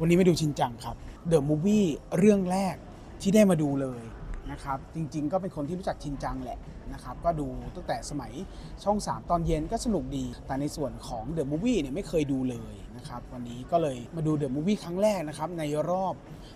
วันนี้มาดูชินจังครับเดอะมูฟวี่เรื่องแรกที่ได้มาดูเลยนะครับ จริงๆ ก็เป็นคนที่รู้จักชินจังแหละนะครับ ก็ดูตั้งแต่สมัยช่อง 3 ตอนเย็นก็สนุกดี แต่ในส่วนของเดอะมูฟวี่เนี่ยไม่เคยดูเลยนะครับ วันนี้ก็เลยมาดูเดอะมูฟวี่ครั้งแรกนะครับ ในรอบ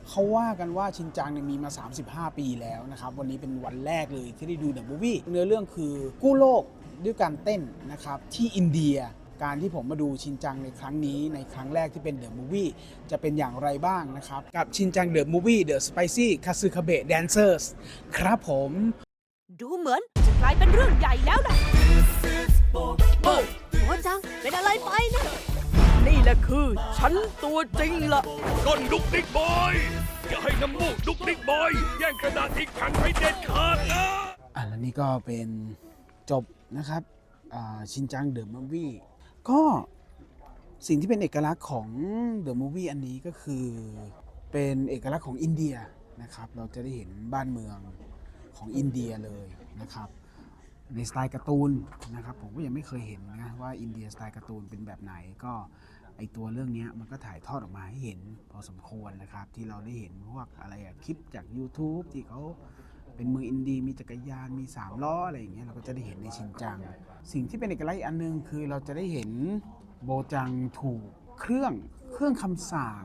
เขาว่ากันว่าชินจังเนี่ยมีมา 35 ปีแล้วนะครับ วันนี้เป็นวันแรกเลยที่ได้ดูเดอะมูฟวี่เนื้อเรื่องคือกู้โลกด้วยการเต้นนะครับที่อินเดีย การที่ผมมาดูชินจังในครั้งนี้ในครั้งแรกที่เป็นเดอะมูฟวี่จะเป็นอย่างไรบ้างนะครับ กับชินจังเดอะมูฟวี่เดอะสไปซี่คาซึคาเบะแดนเซอร์สครับผม ดูเหมือนจะกลายเป็นเรื่องใหญ่แล้วนะโอ้โหจังเป็นอะไรไปนะนี่แหละคือฉันตัวจริงละก้นดุกดิกบอยอย่าให้น้ำมูกดุกดิกบอยแย่งกระดาษอีกแผ่นให้เด็ดขาดนะอะแล้วนี่ก็เป็นจบนะครับอ่าชินจังเดอะมูฟวี่ ก็สิ่งที่เป็นเอกลักษณ์ของเดอะมูฟวี่อันนี้ก็คือเป็นเอกลักษณ์ของอินเดียนะครับ เราจะได้เห็นบ้านเมืองของอินเดียเลยนะครับ ในสไตล์การ์ตูนนะครับ ผมก็ยังไม่เคยเห็นนะว่าอินเดียสไตล์การ์ตูนเป็นแบบไหนก็ไอตัวเรื่องนี้มันก็ถ่ายทอดออกมาให้เห็นพอสมควรนะครับ ที่เราได้เห็นพวกอะไรอะคลิปจาก YouTube ที่เขา เป็นเมืองอินดีมีจักรยานมี3ล้ออะไรอย่างเงี้ยเราก็จะได้เห็นในชินจัง สิ่งที่เป็นเอกลักษณ์อันหนึงคือเราจะได้เห็นโบจังถูกเครื่องเครื่องคำสาป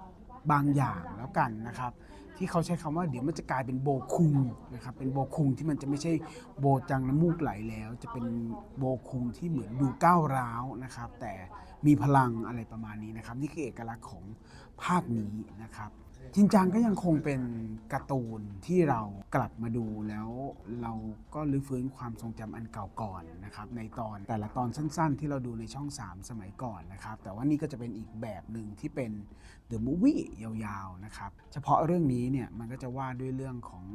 บางอย่างแล้วกันนะครับ ที่เขาใช้คำว่าเดี๋ยวมันจะกลายเป็นโบคุงนะครับเป็นโบคุงที่มันจะไม่ใช่โบจังน้ำมูกไหลแล้ว จะเป็นโบคุงที่เหมือนดูก้าวร้าวนะครับ แต่มีพลังอะไรประมาณนี้นะครับ นี่คือเอกลักษณ์ของภาคนี้นะครับ ชินจังก็ยังคงเป็นการ์ตูนที่เรากลับมาดูแล้วเราก็รื้อฟื้นความทรงจำอันเก่าก่อนนะครับในตอนแต่ละตอนสั้นๆ ที่เราดูในช่อง 3 สมัยก่อนนะครับ แต่ว่านี่ก็จะเป็นอีกแบบหนึ่งที่เป็น The Movie ยาวๆนะครับ เฉพาะเรื่องนี้เนี่ยมันก็จะว่าด้วยเรื่องของ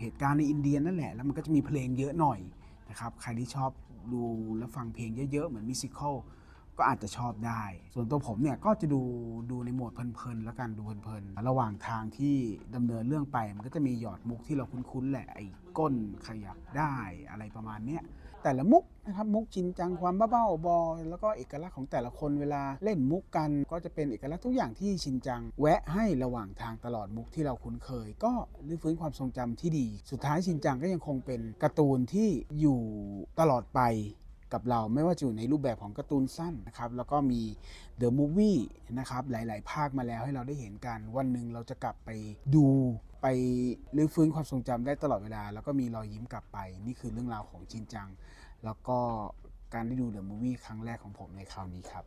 เหตุการณ์ในอินเดียนั่นแหละ แล้วมันก็จะมีเพลงเยอะหน่อยนะครับใครที่ชอบดูและฟังเพลงเยอะๆ เหมือนมิวสิควล ก็อาจจะชอบได้ ส่วนตัวผมเนี่ยก็จะดูดูในโหมดเพลินๆแล้วกันดูเพลินๆ ระหว่างทางที่ดำเนินเรื่องไปมันก็จะมีหยอดมุกที่เราคุ้นๆแหละไอ้ก้นขยับได้อะไรประมาณเนี้ยแต่ละมุกนะครับมุกจรินจังความบ้าๆบอแล้วก็เอกลักษณ์ของแต่ละคนเวลาเล่นมุกกัน ก็จะเป็นเอกลักษณ์ทุกอย่างที่ชินจัง แวะให้ระหว่างทางตลอดมุกที่เราคุ้นเคย ก็รื้อฟื้นความทรงจำที่ดี สุดท้ายชินจังก็ยังคงเป็นการ์ตูนที่อยู่ตลอดไป กับเราไม่ว่าจะอยู่ในรูปแบบของการ์ตูนสั้นนะครับแล้วก็มี The Movie นะครับหลาย ๆ ภาคมาแล้วให้เราได้เห็นกัน วันหนึ่งเราจะกลับไปดูไปรื้อฟื้นความทรงจำได้ตลอดเวลา แล้วก็มีรอยยิ้มกลับไป นี่คือเรื่องราวของจินจัง แล้วก็การได้ดู The Movie ครั้งแรกของผมในคราวนี้ครับ